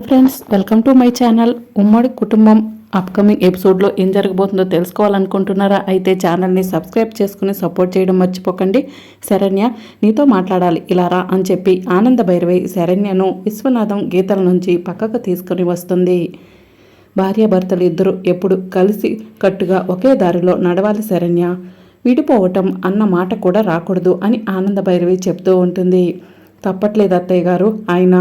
Friends welcome to my channel. ఉమ్మడి కుటుంబం upcoming ఎపిసోడ్లో ఏం జరగబోతుందో తెలుసుకోవాలనుకుంటున్నారా? అయితే ఛానల్ని సబ్స్క్రైబ్ చేసుకుని సపోర్ట్ చేయడం మర్చిపోకండి. శరణ్య నీతో మాట్లాడాలి. ఇలా రా అని చెప్పి ఆనంద భైరవి శరణ్యను విశ్వనాథం గీతల నుంచి పక్కకు తీసుకుని వస్తుంది. భార్యాభర్తలు ఇద్దరు ఎప్పుడు కలిసి కట్టుగా ఒకే దారిలో నడవాలి శరణ్య. విడిపోవటం అన్న మాట కూడా రాకూడదు అని ఆనంద భైరవి చెప్తూ ఉంటుంది. తప్పట్లేదు అత్తయ్య గారు. ఆయన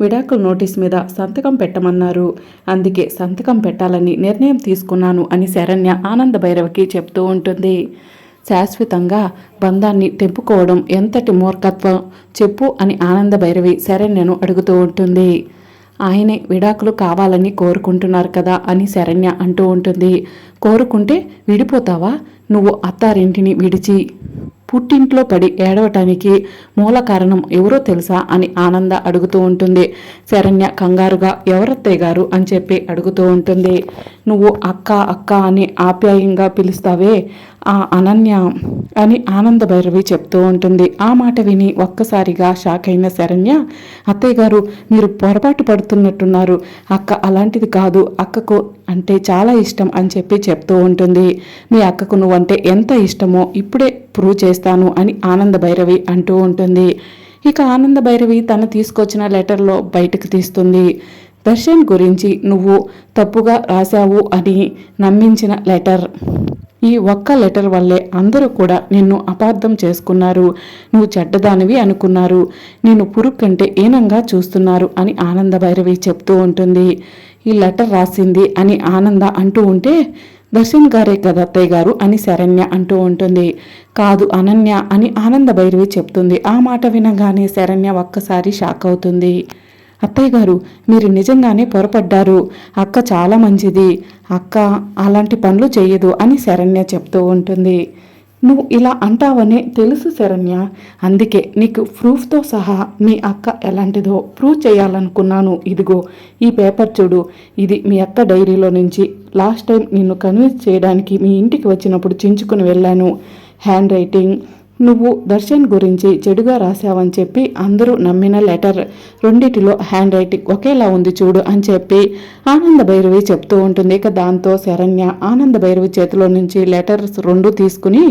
విడాకుల నోటీస్ మీద సంతకం పెట్టమన్నారు. అందుకే సంతకం పెట్టాలని నిర్ణయం తీసుకున్నాను అని శరణ్య ఆనంద భైరవికి చెప్తూ ఉంటుంది. శాశ్వతంగా బంధాన్ని తెంపుకోవడం ఎంతటి మూర్ఖత్వం? చెప్పు అని ఆనంద భైరవి శరణ్యను అడుగుతూ ఉంటుంది. ఆయనే విడాకులు కావాలని కోరుకుంటున్నారు కదా అని శరణ్య అంటూ ఉంటుంది. కోరుకుంటే విడిపోతావా? నువ్వు అత్తారింటిని విడిచి. పుట్టింట్లో పడి ఏడవటానికి మూల కారణం ఎవరో తెలుసా అని ఆనంద అడుగుతూ ఉంటుంది. శరణ్య కంగారుగా ఎవరత్తయ్య గారు అని చెప్పి అడుగుతూ ఉంటుంది. నువ్వు అక్క అక్క అని ఆప్యాయంగా పిలుస్తావే ఆ అనన్య అని ఆనంద భైరవి చెప్తూ ఉంటుంది. ఆ మాట విని ఒక్కసారిగా షాక్ అయిన శరణ్య అత్తయ్య గారు మీరు పొరపాటు పడుతున్నట్టున్నారు. అక్క అలాంటిది కాదు. అక్కకు అంటే చాలా ఇష్టం అని చెప్పి చెప్తూ ఉంటుంది. మీ అక్కకు నువ్వంటే ఎంత ఇష్టమో ఇప్పుడే ప్రూవ్ చేస్తాను అని ఆనంద భైరవి అంటూ ఉంటుంది. ఇక ఆనంద భైరవి తను తీసుకొచ్చిన లెటర్లో బయటకు తీస్తుంది. దర్శన్ గురించి నువ్వు తప్పుగా రాశావు అని నమ్మించిన లెటర్. ఈ ఒక్క లెటర్ వల్లే అందరూ కూడా నిన్ను అపార్థం చేసుకున్నారు. నువ్వు చెడ్డదానివి అనుకున్నారు. నేను పురుగు కంటే ఏనంగా చూస్తున్నారు అని ఆనంద భైరవి చెప్తూ ఉంటుంది. ఈ లెటర్ రాసింది అని ఆనంద అంటూ ఉంటే దర్శన్ గారే కదా అత్తయ్య గారు అని శరణ్య అంటూ ఉంటుంది. కాదు అనన్య అని ఆనంద భైరవి చెప్తుంది. ఆ మాట వినగానే శరణ్య ఒక్కసారి షాక్ అవుతుంది. అత్తయ్య గారు మీరు నిజంగానే పొరపడ్డారు. అక్క చాలా మంచిది. అక్క అలాంటి పనులు చేయదు అని శరణ్య చెప్తూ ఉంటుంది. నువ్వు ఇలా అంటావనే తెలుసు శరణ్య. అందుకే నీకు ప్రూఫ్తో సహా మీ అక్క ఎలాంటిదో ప్రూవ్ చేయాలనుకున్నాను. ఇదిగో ఈ పేపర్ చూడు. ఇది మీ అక్క డైరీలో నుంచి లాస్ట్ టైం నిన్ను కన్విన్స్ చేయడానికి మీ ఇంటికి వచ్చినప్పుడు చించుకుని వెళ్ళాను. హ్యాండ్ రైటింగ్ నువ్వు దర్శన్ గురించి చెడుగా రాశావని చెప్పి అందరూ నమ్మిన లెటర్. రెండిటిలో హ్యాండ్ రైటింగ్ ఒకేలా ఉంది చూడు అని చెప్పి ఆనంద భైరవి చెప్తూ ఉంటుంది. ఇక దాంతో శరణ్య ఆనంద భైరవి చేతిలో నుంచి లెటర్స్ రెండు తీసుకుని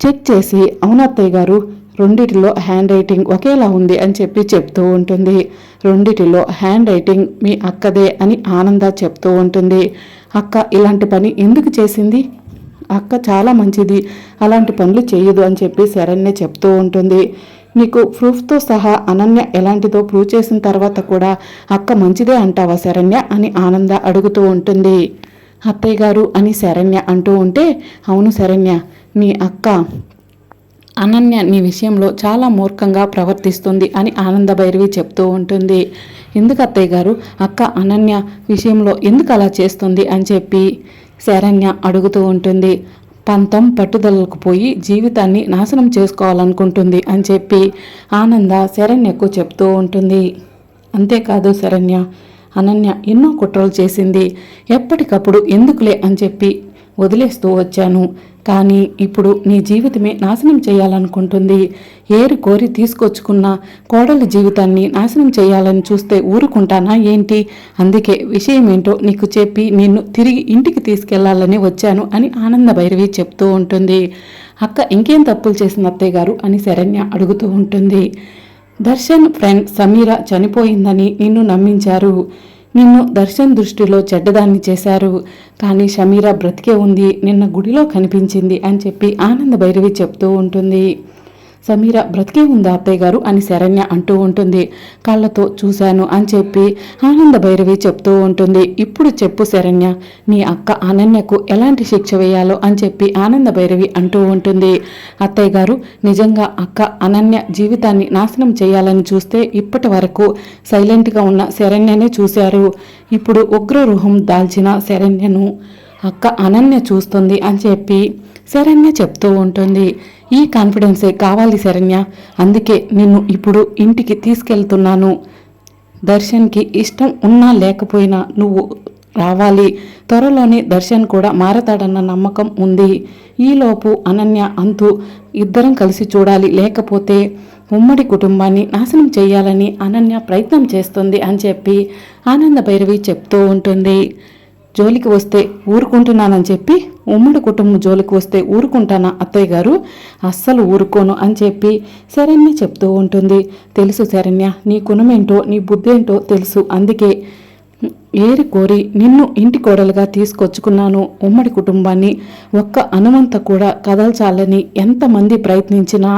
చెక్ చేసి అవునత్తయ్య గారు రెండిటిలో హ్యాండ్ రైటింగ్ ఒకేలా ఉంది అని చెప్పి చెప్తూ ఉంటుంది. రెండిటిలో హ్యాండ్ రైటింగ్ మీ అక్కదే అని ఆనంద చెప్తూ ఉంటుంది. అక్క ఇలాంటి పని ఎందుకు చేసింది? అక్క చాలా మంచిది అలాంటి పనులు చేయదు అని చెప్పి శరణ్య చెప్తూ ఉంటుంది. నీకు ప్రూఫ్తో సహా అనన్య ఎలాంటిదో ప్రూవ్ చేసిన తర్వాత కూడా అక్క మంచిదే అంటావా శరణ్య అని ఆనంద అడుగుతూ ఉంటుంది. అత్తయ్య గారు అని శరణ్య అంటూ ఉంటే అవును శరణ్య మీ అక్క అనన్య నీ విషయంలో చాలా మూర్ఖంగా ప్రవర్తిస్తుంది అని ఆనంద భైరవి చెప్తూ ఉంటుంది. ఎందుకు అత్తయ్య గారు అక్క అనన్య విషయంలో ఎందుకు అలా చేస్తుంది అని చెప్పి శరణ్య అడుగుతూ ఉంటుంది. పంతం పట్టుదలకు పోయి జీవితాన్ని నాశనం చేసుకోవాలనుకుంటుంది అని చెప్పి ఆనంద శరణ్యకు చెప్తూ ఉంటుంది. అంతేకాదు శరణ్య అనన్య ఎన్నో కుట్రలు చేసింది. ఎప్పటికప్పుడు ఎందుకులే? అని చెప్పి వదిలేస్తూ వచ్చాను. కానీ ఇప్పుడు నీ జీవితమే నాశనం చేయాలనుకుంటుంది. ఏరు కోరి తీసుకొచ్చుకున్న కోడలి జీవితాన్ని నాశనం చేయాలని చూస్తే ఊరుకుంటానా ఏంటి? అందుకే విషయం ఏంటో నీకు చెప్పి నిన్ను తిరిగి ఇంటికి తీసుకెళ్ళాలని వచ్చాను అని ఆనంద భైరవి చెప్తూ ఉంటుంది. అక్క ఇంకేం తప్పులు చేసిన అత్తయ్య గారు అని శరణ్య అడుగుతూ ఉంటుంది. దర్శన్ ఫ్రెండ్ సమీర చనిపోయిందని నిన్ను నమ్మించారు. నిన్ను దర్శన్ దృష్టిలో చెడ్డదాన్ని చేశారు. కానీ షమీరా బ్రతికే ఉంది నిన్న గుడిలో కనిపించింది అని చెప్పి ఆనంద భైరవి చెప్తూ ఉంటుంది. సమీర బ్రతికే ఉందా అత్తయ్య గారు అని శరణ్య అంటూ ఉంటుంది. కళ్ళతో చూశాను అని చెప్పి ఆనంద భైరవి చెప్తూ ఉంటుంది. ఇప్పుడు చెప్పు శరణ్య నీ అక్క అనన్యకు ఎలాంటి శిక్ష వేయాలో అని చెప్పి ఆనంద భైరవి అంటూ ఉంటుంది. అత్తయ్య గారు నిజంగా అక్క అనన్య జీవితాన్ని నాశనం చేయాలని చూస్తే ఇప్పటి వరకు సైలెంట్గా ఉన్న శరణ్యనే చూశారు. ఇప్పుడు ఉగ్రరూహం దాల్చిన శరణ్యను అక్క అనన్య చూస్తుంది అని చెప్పి శరణ్య చెప్తూ ఉంటుంది. ఈ కాన్ఫిడెన్సే కావాలి శరణ్య. అందుకే నిన్ను ఇప్పుడు ఇంటికి తీసుకెళ్తున్నాను. దర్శన్కి ఇష్టం ఉన్నా లేకపోయినా నువ్వు రావాలి. త్వరలోనే దర్శన్ కూడా మారతాడన్న నమ్మకం ఉంది. ఈలోపు అనన్య అంతు ఇద్దరం కలిసి చూడాలి. లేకపోతే ఉమ్మడి కుటుంబాన్ని నాశనం చేయాలని అనన్య ప్రయత్నం చేస్తుంది అని చెప్పి ఆనంద భైరవి చెప్తూ ఉంటుంది. జోలికి వస్తే ఊరుకుంటున్నానని చెప్పి ఉమ్మడి కుటుంబం జోలికి వస్తే ఊరుకుంటానా అత్తయ్య గారు? అస్సలు ఊరుకోను అని చెప్పి శరణ్య చెప్తూ ఉంటుంది. తెలుసు శరణ్య నీ గుణమేంటో నీ బుద్ధి ఏంటో తెలుసు. అందుకే ఏరి కోరి నిన్ను ఇంటి కోడలుగా తీసుకొచ్చుకున్నాను. ఉమ్మడి కుటుంబాన్ని ఒక్క అనుమంత కూడా కదల్చాలని ఎంతమంది ప్రయత్నించినా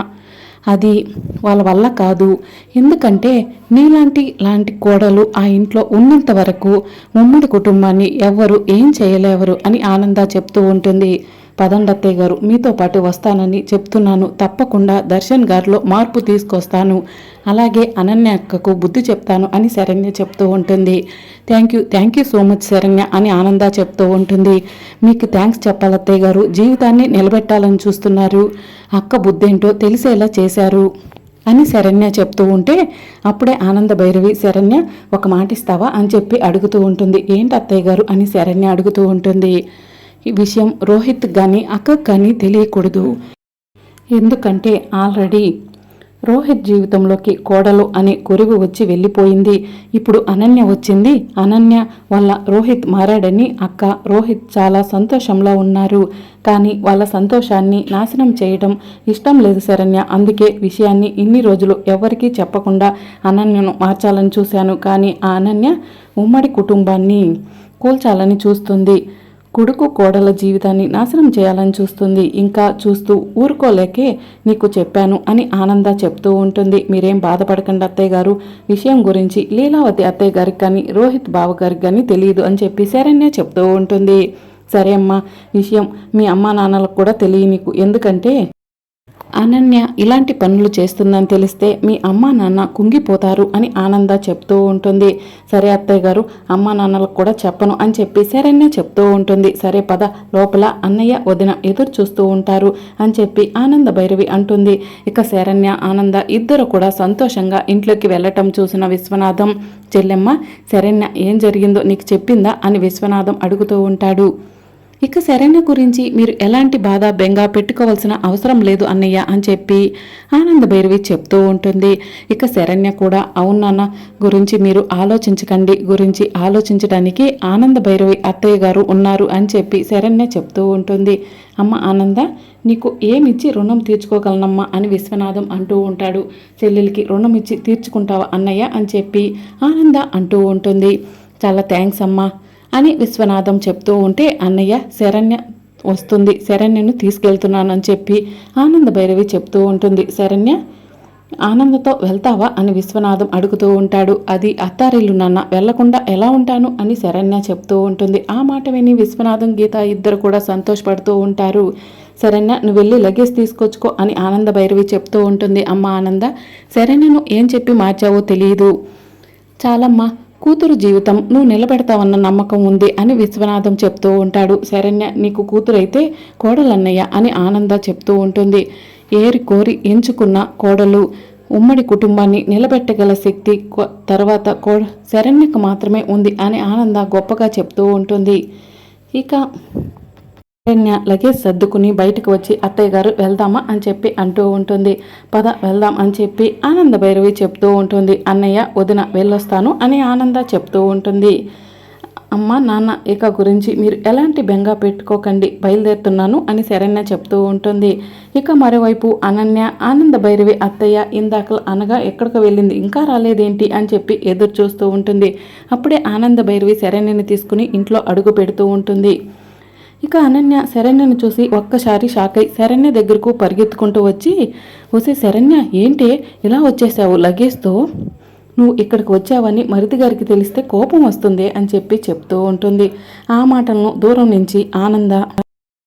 అది వాళ్ళ వల్ల కాదు. ఎందుకంటే నీలాంటి లాంటి కోడలు ఆ ఇంట్లో ఉన్నంత వరకు ఉమ్మడి కుటుంబాన్ని ఎవ్వరు ఏం చేయలేవరు అని ఆనంద చెప్తూ ఉంటుంది. పదండత్తయ్య గారు మీతో పాటు వస్తానని చెప్తున్నాను. తప్పకుండా దర్శన్ గారిలో మార్పు తీసుకొస్తాను. అలాగే అనన్య అక్కకు బుద్ధి చెప్తాను అని శరణ్య చెప్తూ ఉంటుంది. Thank you thank you so much Saranya అని ఆనంద చెప్తూ ఉంటుంది. మీకు థ్యాంక్స్ చెప్పాలత్తయ్య గారు జీవితాన్ని నిలబెట్టాలని చూస్తున్నారు. అక్క బుద్ధేంటో తెలిసేలా చేశారు అని శరణ్య చెప్తూ ఉంటే అప్పుడే ఆనంద భైరవి శరణ్య ఒక మాట ఇస్తావా అని చెప్పి అడుగుతూ ఉంటుంది. ఏంటి అత్తయ్య గారు? అని శరణ్య అడుగుతూ ఉంటుంది. ఈ విషయం రోహిత్ కానీ అక్కకు కానీ తెలియకూడదు. ఎందుకంటే ఆల్రెడీ రోహిత్ జీవితంలోకి కోడలు అనే కొరివి వచ్చి వెళ్ళిపోయింది. ఇప్పుడు అనన్య వచ్చింది. అనన్య వాళ్ళ రోహిత్ మారాడని అక్క రోహిత్ చాలా సంతోషంలో ఉన్నారు. కానీ వాళ్ళ సంతోషాన్ని నాశనం చేయడం ఇష్టం లేదు శరణ్య. అందుకే విషయాన్ని ఇన్ని రోజులు ఎవరికీ చెప్పకుండా అనన్యను మార్చాలని చూశాను. కానీ ఆ అనన్య ఉమ్మడి కుటుంబాన్ని కూల్చాలని చూస్తుంది. కొడుకు కోడల జీవితాన్ని నాశనం చేయాలని చూస్తుంది. ఇంకా చూస్తూ ఊరుకోలేకే నీకు చెప్పాను అని ఆనంద చెప్తూ ఉంటుంది. మీరేం బాధపడకండి అత్తయ్య గారు. విషయం గురించి లీలావతి అత్తయ్య గారికి కానీ రోహిత్ బావ గారికి కానీ తెలియదు అని చెప్పి శరణ్య చెప్తూ ఉంటుంది. సరే అమ్మా విషయం మీ అమ్మా నాన్నలకు కూడా తెలియ నీకు ఎందుకంటే అనన్య ఇలాంటి పనులు చేస్తుందని తెలిస్తే మీ అమ్మా నాన్న కుంగిపోతారు అని ఆనంద చెప్తూ ఉంటుంది. సరే అత్తయ్య గారు అమ్మా నాన్నలకు కూడా చెప్పను అని చెప్పి శరణ్య చెప్తూ ఉంటుంది. సరే పద లోపల అన్నయ్య వదిన ఎదురు చూస్తూ ఉంటారు అని చెప్పి ఆనంద భైరవి అంటుంది. ఇక శరణ్య ఆనంద ఇద్దరు కూడా సంతోషంగా ఇంట్లోకి వెళ్ళటం చూసిన విశ్వనాథం చెల్లెమ్మ శరణ్య ఏం జరిగిందో నీకు చెప్పిందా? అని విశ్వనాథం అడుగుతూ ఉంటాడు. ఇక శరణ్య గురించి మీరు ఎలాంటి బాధ బెంగ పెట్టుకోవాల్సిన అవసరం లేదు అన్నయ్య అని చెప్పి ఆనంద భైరవి చెప్తూ ఉంటుంది. ఇక శరణ్య కూడా అవునాన్న గురించి మీరు ఆలోచించకండి. గురించి ఆలోచించడానికి ఆనంద భైరవి అత్తయ్య గారు ఉన్నారు అని చెప్పి శరణ్య చెప్తూ ఉంటుంది. అమ్మ ఆనంద నీకు ఏమిచ్చి రుణం తీర్చుకోగలనమ్మా అని విశ్వనాథం అంటూ ఉంటాడు. చెల్లెలికి రుణం ఇచ్చి తీర్చుకుంటావా అన్నయ్య అని చెప్పి ఆనంద అంటూ ఉంటుంది. చాలా థ్యాంక్స్ అమ్మా. అని విశ్వనాథం చెప్తూ ఉంటే అన్నయ్య శరణ్య వస్తుంది. శరణ్యను తీసుకెళ్తున్నానని చెప్పి ఆనంద భైరవి చెప్తూ ఉంటుంది. శరణ్య ఆనందతో వెళ్తావా? అని విశ్వనాథం అడుగుతూ ఉంటాడు. అది అత్తారిల్లు నాన్న. వెళ్ళకుండా ఎలా ఉంటాను? అని శరణ్య చెప్తూ ఉంటుంది. ఆ మాట విని విశ్వనాథం గీత ఇద్దరు కూడా సంతోషపడుతూ ఉంటారు. శరణ్య నువ్వు వెళ్ళి లగేజ్ తీసుకొచ్చుకో అని ఆనంద భైరవి చెప్తూ ఉంటుంది. అమ్మ ఆనంద శరణ్యను ఏం చెప్పి మార్చావో తెలియదు చాలమ్మా కూతురు జీవితం నువ్వు నిలబెడతావన్న నమ్మకం ఉంది అని విశ్వనాథం చెప్తూ ఉంటాడు. శరణ్య నీకు కూతురైతే కోడలన్నయ్య అని ఆనంద చెప్తూ ఉంటుంది. ఏరి కోరి ఎంచుకున్న కోడలు ఉమ్మడి కుటుంబాన్ని నిలబెట్టగల శక్తి తర్వాత కో శరణ్యకు మాత్రమే ఉంది అని ఆనంద గొప్పగా చెప్తూ ఉంటుంది. ఇక శరణ్య లగేజ్ సర్దుకుని బయటకు వచ్చి అత్తయ్య గారు వెళ్దామా? అని చెప్పి అంటూ ఉంటుంది. పద వెళ్దాం అని చెప్పి ఆనంద భైరవి చెప్తూ ఉంటుంది. అన్నయ్య వదిన వెళ్ళొస్తాను అని ఆనంద చెప్తూ ఉంటుంది. అమ్మ నాన్న ఇక గురించి మీరు ఎలాంటి బెంగ పెట్టుకోకండి బయలుదేరుతున్నాను అని శరణ్య చెప్తూ ఉంటుంది. ఇక మరోవైపు అనన్య ఆనంద భైరవి అత్తయ్య ఇందాక అనగా ఎక్కడికి వెళ్ళింది? ఇంకా రాలేదేంటి? అని చెప్పి ఎదురు చూస్తూ ఉంటుంది. అప్పుడే ఆనంద భైరవి శరణ్యని తీసుకుని ఇంట్లో అడుగు పెడుతూ ఉంటుంది. ఇక అనన్య శరణ్యను చూసి ఒక్కసారి షాక్ అయి శరణ్య దగ్గరకు పరిగెత్తుకుంటూ వచ్చి వసే శరణ్య ఏంటి? ఇలా వచ్చేసావు లగేజ్తో నువ్వు ఇక్కడికి వచ్చావని మరిది గారికి తెలిస్తే కోపం వస్తుంది? అని చెప్పి చెప్తూ ఉంటుంది. ఆ మాటలను దూరం నుంచి ఆనంద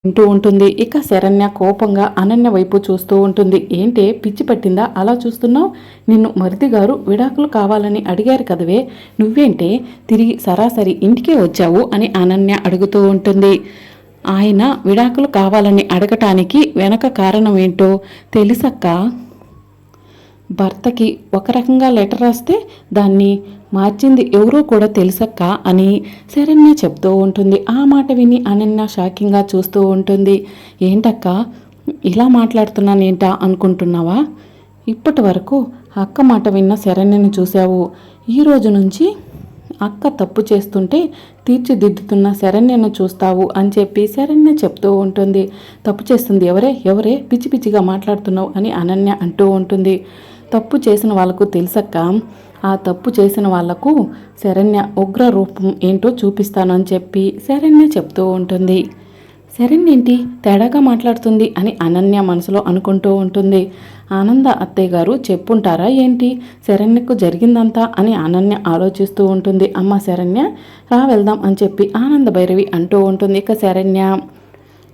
వింటూ ఉంటుంది. ఇక శరణ్య కోపంగా అనన్య వైపు చూస్తూ ఉంటుంది. ఏంటే? పిచ్చి పట్టిందా? అలా చూస్తున్నావు? నిన్ను మరిది గారు విడాకులు కావాలని అడిగారు కదవే? నువ్వేంటే? తిరిగి సరాసరి ఇంటికే వచ్చావు? అని అనన్య అడుగుతూ ఉంటుంది. ఆయన విడాకులు కావాలని అడగటానికి వెనక కారణం ఏంటో తెలుసక్క? భర్తకి ఒక రకంగా లెటర్ రాస్తే దాన్ని మార్చింది ఎవరో కూడా తెలుసక్క అని శరణ్య చెప్తూ ఉంటుంది. ఆ మాట విని అనన్య షాకింగ్గా చూస్తూ ఉంటుంది. ఏంటక్క? ఇలా మాట్లాడుతున్నానేంటా అనుకుంటున్నావా? ఇప్పటి వరకు అక్క మాట విన్న శరణ్యని చూశావు. ఈ రోజు నుంచి అక్క తప్పు చేస్తుంటే తీర్చిదిద్దుతున్న శరణ్యను చూస్తావు అని చెప్పి శరణ్య చెప్తూ ఉంటుంది. తప్పు చేస్తుంది ఎవరే? ఎవరే? పిచ్చి పిచ్చిగా మాట్లాడుతున్నావు అని అనన్య అంటూ ఉంటుంది. తప్పు చేసిన వాళ్ళకు తెలుసక్క? ఆ తప్పు చేసిన వాళ్ళకు శరణ్య ఉగ్ర రూపం ఏంటో చూపిస్తాను అని చెప్పి శరణ్య చెప్తూ ఉంటుంది. శరణ్యంటి తేడాగా మాట్లాడుతుంది అని అనన్య మనసులో అనుకుంటూ ఉంటుంది. ఆనంద అత్తయ్య గారు చెప్పుంటారా ఏంటి? శరణ్యకు జరిగిందంతా అని అనన్య ఆలోచిస్తూ ఉంటుంది. అమ్మ శరణ్య రా వెళ్దాం అని చెప్పి ఆనంద భైరవి అంటూ ఉంటుంది. ఇక శరణ్య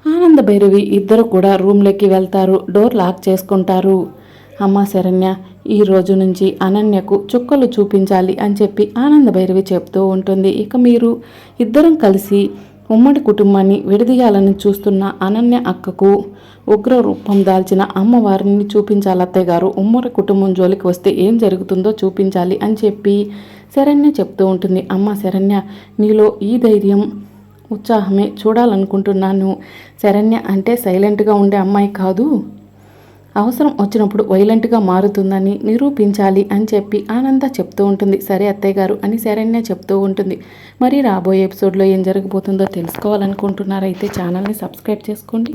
ఆనంద భైరవి ఇద్దరు కూడా రూమ్లోకి వెళ్తారు. డోర్ లాక్ చేసుకుంటారు. అమ్మ శరణ్య ఈ రోజు నుంచి అనన్యకు చుక్కలు చూపించాలి అని చెప్పి ఆనంద భైరవి చెప్తూ ఉంటుంది. ఇక మీరు ఇద్దరం కలిసి ఉమ్మడి కుటుంబాన్ని విడదీయాలని చూస్తున్న అనన్య అక్కకు ఉగ్ర రూపం దాల్చిన అమ్మవారిని చూపించాలి అత్తయ్య గారు. ఉమ్మడి కుటుంబం జోలికి వస్తే ఏం జరుగుతుందో చూపించాలి అని చెప్పి శరణ్య చెప్తూ ఉంటుంది. అమ్మ శరణ్య నీలో ఈ ధైర్యం ఉత్సాహమే చూడాలనుకుంటున్నాను. శరణ్య అంటే సైలెంట్గా ఉండే అమ్మాయి కాదు. అవసరం వచ్చినప్పుడు వైలెంట్గా మారుతుందని నిరూపించాలి అని చెప్పి ఆనంద చెప్తూ ఉంటుంది. సరే అత్తయ్య గారు అని శరణ్య చెప్తూ ఉంటుంది. మరి రాబోయే ఎపిసోడ్లో ఏం జరగబోతుందో తెలుసుకోవాలనుకుంటున్నారైతే ఛానల్ని సబ్స్క్రైబ్ చేసుకోండి.